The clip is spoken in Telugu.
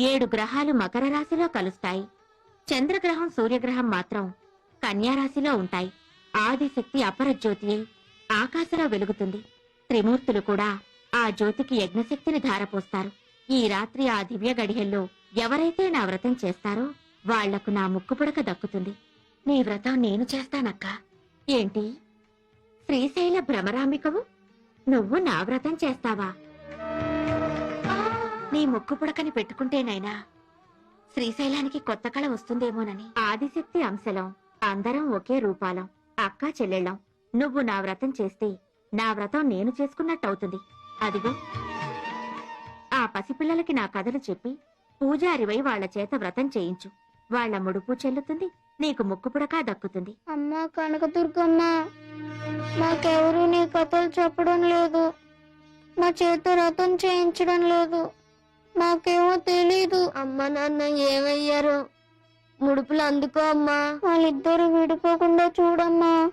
ఏడు గ్రహాలు మకర రాశిలో కలుస్తాయి. చంద్రగ్రహం సూర్యగ్రహం మాత్రం కన్యారాశిలో ఉంటాయి. ఆదిశక్తి అపరజ్యోతి ఆకాశలో ఆకాశంలో వెలుగుతుంది. త్రిమూర్తులు కూడా ఆ జ్యోతికి యజ్ఞశక్తిని ధారపోస్తారు. ఈ రాత్రి ఆ దివ్య గడియల్లో ఎవరైతే నా వ్రతం చేస్తారో వాళ్ళకు నా ముక్కుపుడక దక్కుతుంది. నీ వ్రతం నేను చేస్తానక్క. ఏంటి? శ్రీశైల భ్రమరాంబికవు? నువ్వు నా వ్రతం చేస్తావా? ముక్కు పుడకని పెట్టుకుంటేనైనా శ్రీశైలానికి కొత్త కళ వస్తుందేమోనని. ఆదిశక్తి అంశలం అందరం ఒకే రూపాలం అక్కా చెల్లెళ్ళం. నువ్వు నా వ్రతం చేస్తే నా వ్రతం నేను చేసుకున్నట్టవుతుంది. అదిగో. ఆ పసిపిల్లలకి నా కథలు చెప్పి పూజారివై వాళ్ళ చేత వ్రతం చేయించు. వాళ్ళ ముడుపు చెల్లుతుంది నీకు ముక్కు పుడక దక్కుతుంది. అమ్మా కనకదుర్గమ్మ మాకెవరు నీ కథలు చెప్పడం లేదు. మా చేత రథం చేయించడం లేదు. మాకేమో తెలీదు. అమ్మ నాన్న ఏమయ్యారు. ముడుపులు అందుకో అమ్మా. వాళ్ళిద్దరు విడిపోకుండా చూడమ్మా.